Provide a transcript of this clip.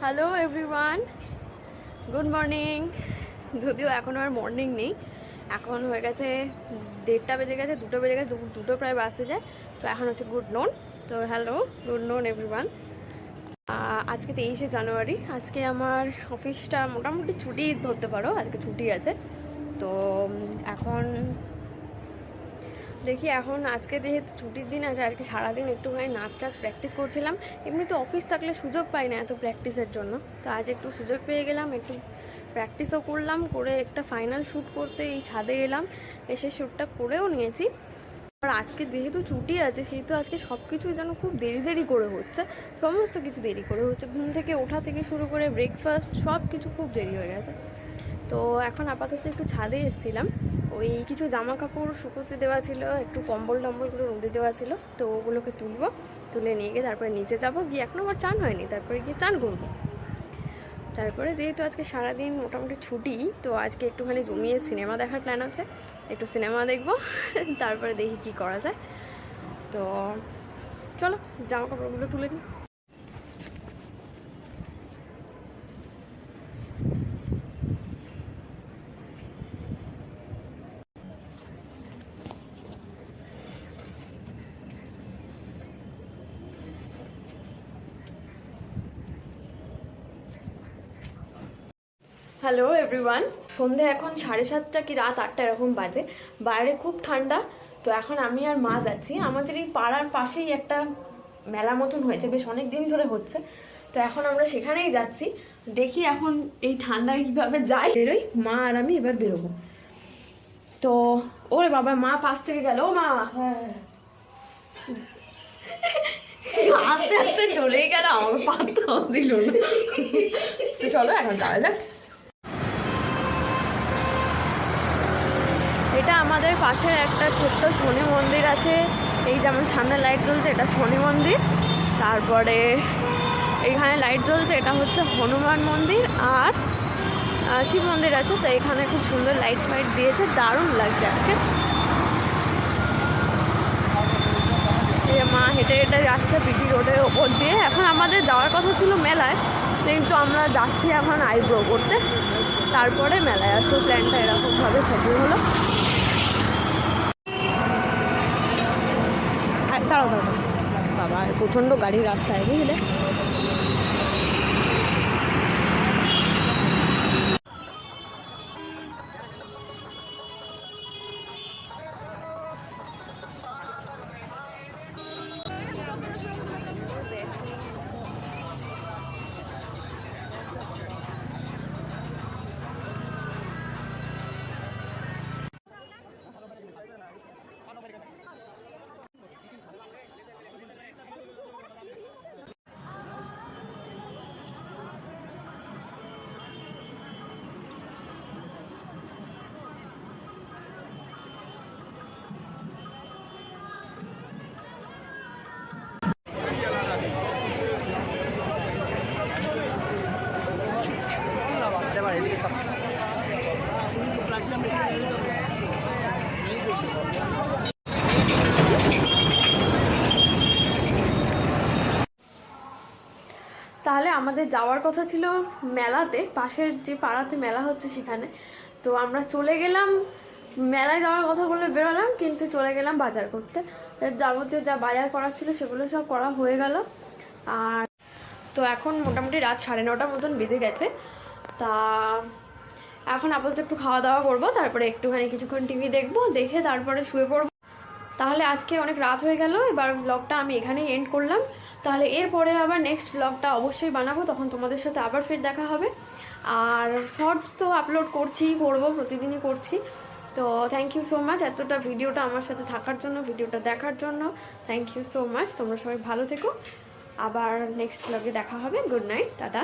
Hello everyone good morning যদিও এখন আর morning নেই, এখন হয়ে গেছে দেড়টা বেজে গেছে, দুটো বেজে গেছে দুটো প্রায় বাজতে যায়, তো এখন হচ্ছে গুড নোন তো হ্যালো গুড নোন এভরিওয়ান আজকে তেইশে জানুয়ারি, আজকে আমার অফিসটা মোটামুটি ছুটি ধরতে পারো, আজকে ছুটি আছে। তো এখন দেখি এখন আজকে যেহেতু ছুটির দিন আছে আর কি সারাদিন একটুখানি নাচ টাচ প্র্যাকটিস করছিলাম। এমনি তো অফিস থাকলে সুযোগ পাই না এত প্র্যাকটিসের জন্য। তো আজ একটু সুযোগ পেয়ে গেলাম, একটু প্র্যাকটিসও করলাম, করে একটা ফাইনাল শ্যুট করতে এই ছাদে এলাম। এসে শ্যুটটা করেও নিয়েছি। আর আজকে যেহেতু ছুটি আছে, সেহেতু আজকে সব কিছুই যেন খুব দেরি দেরি করে হচ্ছে। সমস্ত কিছু দেরি করে হচ্ছে। ঘুম থেকে ওঠা থেকে শুরু করে ব্রেকফাস্ট সব কিছু খুব দেরি হয়ে গেছে। তো এখন আপাতত একটু ছাদে এসেছিলাম। ওই কিছু জামা কাপড় শুকোতে দেওয়া ছিল, একটু কম্বল টম্বলগুলো রোদে দেওয়া ছিল। তো ওগুলোকে তুলবো, তুলে নিয়ে গিয়ে তারপরে নিচে যাব। গিয়ে এখনও আমার চান হয়নি, তারপরে গিয়ে চান করব। তারপরে যেহেতু আজকে সারাদিন মোটামুটি ছুটি, তো আজকে একটুখানি জমিয়ে সিনেমা দেখার প্ল্যান আছে। একটু সিনেমা দেখব, তারপরে দেখি কি করা যায়। তো চলো জামা কাপড়গুলো তুলে নিই। হ্যালো এভরিওয়ান সন্ধে এখন সাড়ে সাতটা কি রাত আটটা এরকম বাজে। বাইরে খুব ঠান্ডা, তো এখন আমি আর মা যাচ্ছি। আমাদের এই পাড়ার পাশেই একটা মেলা মতন হয়েছে, বেশ অনেক দিন ধরে হচ্ছে। তো এখন আমরা সেখানেই যাচ্ছি। দেখি এখন এই ঠান্ডায় কীভাবে যাই বেরোই, মা আর আমি এবার বেরোবো। তো, ওরে বাবা, মা পাশ থেকে গেল। ও মা! আস্তে আস্তে চলেই গেল। আমাকে পাত্তাও দিল চলো, এখন যাওয়া যাক। এটা আমাদের পাশে একটা ছোট্ট শনি মন্দির আছে। এই যেমন সামনে লাইট জ্বলছে, এটা শনি মন্দির। তারপরে এখানে লাইট জ্বলছে, এটা হচ্ছে হনুমান মন্দির আর শিব মন্দির আছে। তো এখানে খুব সুন্দর লাইট ফাইট দিয়েছে, দারুণ লাগছে আজকে। মা হেঁটে হেঁটে যাচ্ছে পিটি রোডের ওপর দিয়ে। এখন আমাদের যাওয়ার কথা ছিল মেলায় কিন্তু আমরা যাচ্ছি এখন আইব্রো করতে। তারপরে মেলায় আসব প্ল্যানটা এরকমভাবে সেটিং হলো। দাঁড়াও দাঁড়াও বাবা প্রচণ্ড গাড়ির রাস্তায় বুঝলে তাহলে আমাদের যাওয়ার কথা ছিল মেলাতে, পাশের যে পাড়াতে মেলা হচ্ছে সেখানে। তো আমরা চলে গেলাম, মেলায় যাওয়ার কথা বলে বেরোলাম, কিন্তু চলে গেলাম বাজার করতে। যাবতীয় যা বাজার করা ছিল সেগুলো সব করা হয়ে গেল। আর তো এখন মোটামুটি রাত সাড়ে নটার মতন বেজে গেছে। তা এখন আপাতত একটু খাওয়া দাওয়া করব, তারপরে একটুখানি কিছুক্ষণ টিভি দেখব, দেখে তারপরে শুয়ে পড়ব। তাহলে আজকে অনেক রাত হয়ে গেল, এবার ব্লগটা আমি এখানেই এন্ড করলাম। তাহলে এরপরে আবার নেক্সট ব্লগটা অবশ্যই বানাবো, তখন তোমাদের সাথে আবার ফের দেখা হবে। আর শর্টস তো আপলোড করছি, করব, প্রতিদিনই করছি। তো থ্যাংক ইউ সো মাচ এতটা ভিডিওটা আমার সাথে থাকার জন্য, ভিডিওটা দেখার জন্য। থ্যাংক ইউ সো মাচ তোমরা সবাই ভালো থেকো। আবার নেক্সট ব্লগে দেখা হবে। Good night tata.